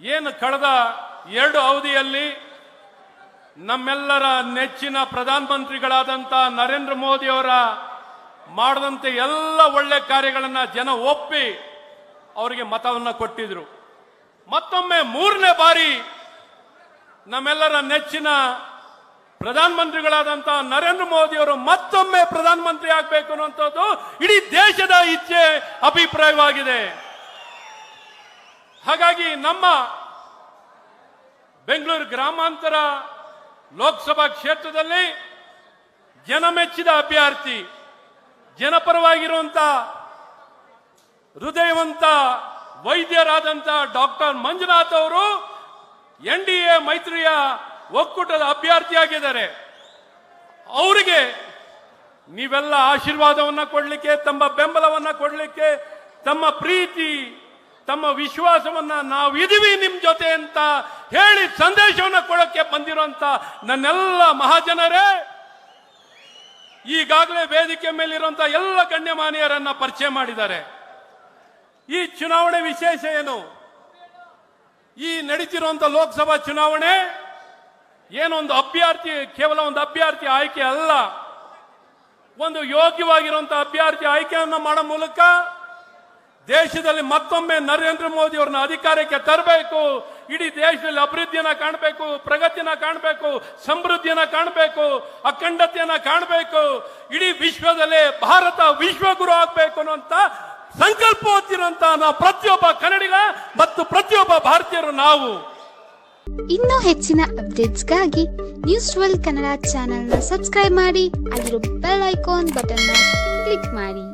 ಏನು ಕಳೆದ ಎರಡು ಅವಧಿಯಲ್ಲಿ ನಮ್ಮೆಲ್ಲರ ನೆಚ್ಚಿನ ಪ್ರಧಾನಮಂತ್ರಿಗಳಾದಂಥ ನರೇಂದ್ರ ಮೋದಿಯವರ ಮಾಡದಂತೆ ಎಲ್ಲ ಒಳ್ಳೆ ಕಾರ್ಯಗಳನ್ನು ಜನ ಒಪ್ಪಿ ಅವರಿಗೆ ಮತವನ್ನು ಕೊಟ್ಟಿದ್ರು. ಮತ್ತೊಮ್ಮೆ ಮೂರನೇ ಬಾರಿ ನಮ್ಮೆಲ್ಲರ ನೆಚ್ಚಿನ ಪ್ರಧಾನಮಂತ್ರಿಗಳಾದಂಥ ನರೇಂದ್ರ ಮೋದಿ ಅವರು ಮತ್ತೊಮ್ಮೆ ಪ್ರಧಾನಮಂತ್ರಿ ಆಗಬೇಕು ಅನ್ನುವಂಥದ್ದು ಇಡೀ ದೇಶದ ಇಚ್ಛೆ, ಅಭಿಪ್ರಾಯವಾಗಿದೆ. ಹಾಗಾಗಿ ನಮ್ಮ ಬೆಂಗಳೂರು ಗ್ರಾಮಾಂತರ ಲೋಕಸಭಾ ಕ್ಷೇತ್ರದಲ್ಲಿ ಜನಮೆಚ್ಚಿದ ಅಭ್ಯರ್ಥಿ ಜನಪರವಾಗಿರುವಂತ ಹೃದಯವಂತ ವೈದ್ಯರಾದಂತ ಡಾಕ್ಟರ್ ಮಂಜುನಾಥ್ ಅವರು ಎನ್ ಡಿ ಎ ಮೈತ್ರಿಯ ಒಕ್ಕೂಟದ ಅಭ್ಯರ್ಥಿಯಾಗಿದ್ದಾರೆ. ಅವರಿಗೆ ನೀವೆಲ್ಲ ಆಶೀರ್ವಾದವನ್ನ ಕೊಡಲಿಕ್ಕೆ, ತಮ್ಮ ಬೆಂಬಲವನ್ನ ಕೊಡಲಿಕ್ಕೆ, ತಮ್ಮ ಪ್ರೀತಿ ತಮ್ಮ ವಿಶ್ವಾಸವನ್ನ ನಾವು ಇದೀವಿ ನಿಮ್ ಜೊತೆ ಅಂತ ಹೇಳಿ ಸಂದೇಶವನ್ನು ಕೊಡಕ್ಕೆ ಬಂದಿರುವಂತ ನನ್ನೆಲ್ಲ ಮಹಾಜನರೇ, ಈಗಾಗಲೇ ವೇದಿಕೆ ಮೇಲಿರುವಂತ ಎಲ್ಲ ಗಣ್ಯಮಾನ್ಯರನ್ನ ಪರಿಚಯ ಮಾಡಿದ್ದಾರೆ. ಈ ಚುನಾವಣೆ ವಿಶೇಷ ಏನು? ಈ ನಡೀತಿರುವಂತ ಲೋಕಸಭಾ ಚುನಾವಣೆ ಏನೊಂದು ಅಭ್ಯರ್ಥಿ, ಕೇವಲ ಒಂದು ಅಭ್ಯರ್ಥಿ ಆಯ್ಕೆ ಅಲ್ಲ. ಒಂದು ಯೋಗ್ಯವಾಗಿರುವಂತಹ ಅಭ್ಯರ್ಥಿ ಆಯ್ಕೆಯನ್ನು ಮಾಡೋ ಮೂಲಕ ದೇಶದಲ್ಲಿ ಮತ್ತೊಮ್ಮೆ ನರೇಂದ್ರ ಮೋದಿ ಅವ್ರನ್ನ ಅಧಿಕಾರಕ್ಕೆ ತರಬೇಕು. ಇಡೀ ದೇಶದಲ್ಲಿ ಅಭಿವೃದ್ಧಿಯನ್ನ ಕಾಣಬೇಕು, ಪ್ರಗತಿಯನ್ನ ಕಾಣಬೇಕು, ಸಮೃದ್ಧಿಯನ್ನ ಕಾಣಬೇಕು, ಅಖಂಡತೆಯನ್ನ ಕಾಣಬೇಕು. ಇಡೀ ವಿಶ್ವದಲ್ಲೇ ಭಾರತ ವಿಶ್ವಗುರು ಆಗ್ಬೇಕು ಅನ್ನುವಂತ ಸಂಕಲ್ಪ ಹೊತ್ತಿರುವಂತ ನಾವು ಪ್ರತಿಯೊಬ್ಬ ಕನ್ನಡಿಗ ಮತ್ತು ಪ್ರತಿಯೊಬ್ಬ ಭಾರತೀಯರು ನಾವು. ಇನ್ನೂ ಹೆಚ್ಚಿನ ಅಪ್ಡೇಟ್ಸ್ಗಾಗಿ ನ್ಯೂಸ್ ಟ್ವೆಲ್ ಕನ್ನಡ ಚಾನೆಲ್ನ ಸಬ್ಸ್ಕ್ರೈಬ್ ಮಾಡಿ, ಅಲ್ಲಿರೋ ಬೆಲ್ ಐಕಾನ್ ಬಟನ್ನ ಕ್ಲಿಕ್ ಮಾಡಿ.